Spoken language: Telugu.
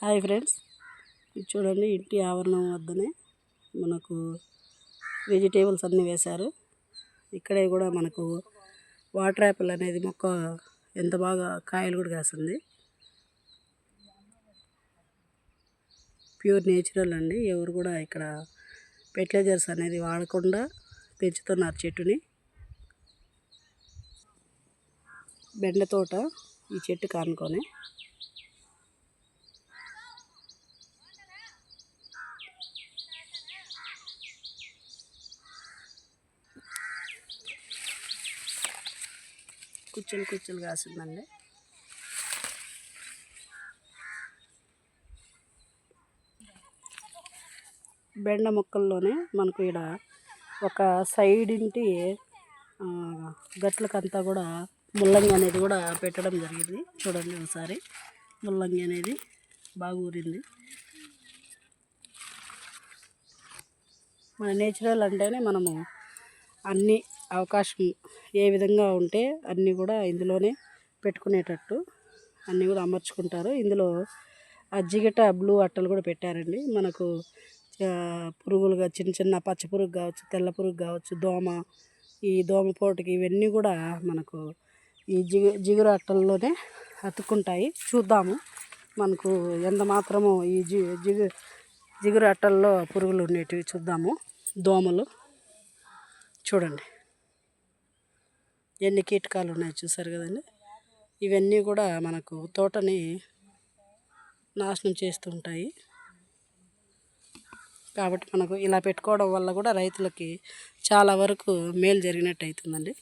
Hi friends. ఇది చూడండి ఇంటి ఆవరణం వద్దనే మనకు వెజిటేబుల్స్ అన్నీ వేశారు. ఇక్కడే కూడా మనకు వాటర్ యాపిల్ అనేది మొక్క ఎంత బాగా కాయలు కూడా కాసింది. ప్యూర్ నేచురల్ అండి. ఎవరు కూడా ఇక్కడ ఫెర్టిలైజర్స్ అనేది వాడకుండా పెంచుతున్నారు చెట్టుని. బెండ తోట ఈ చెట్టు కానుకొని. కుచ్చులు కుచ్చులు కాసిందండి బెండ మొక్కల్లోనే మనకు ఇక్కడ ఒక సైడ్ ఇంటి గట్లకంతా కూడా ముల్లంగి అనేది కూడా పెట్టడం జరిగింది. చూడండి ఒకసారి. ముల్లంగి అనేది బాగా ఊరింది. మన నేచురల్ అంటేనే మనము అన్నీ అవకాశం ఏ విధంగా ఉంటే అన్నీ కూడా ఇందులోనే పెట్టుకునేటట్టు అన్నీ కూడా అమర్చుకుంటారు. ఇందులో ఆ జిగట బ్లూ అట్టలు కూడా పెట్టారండి. మనకు పురుగులుగా చిన్న చిన్న పచ్చ పురుగు కావచ్చు తెల్ల పురుగు కావచ్చు దోమ ఈ దోమ పోటుకి ఇవన్నీ కూడా మనకు ఈ జిగు జిగురు అట్టల్లోనే అతుక్కుంటాయి. చూద్దాము మనకు ఎంత మాత్రము ఈ జి జిగు జిగురు అట్టల్లో పురుగులు ఉండేటివి చూద్దాము. దోమలు చూడండి. ఎన్ని కీటకాలు ఉన్నాయో చూసారు కదండి? ఇవన్నీ కూడా మనకు తోటని నాశనం చేస్తూ ఉంటాయి. కాబట్టి మనకు ఇలా పెట్టుకోవడం వల్ల కూడా రైతులకి చాలా వరకు మేలు జరిగినట్టు అవుతుందండి.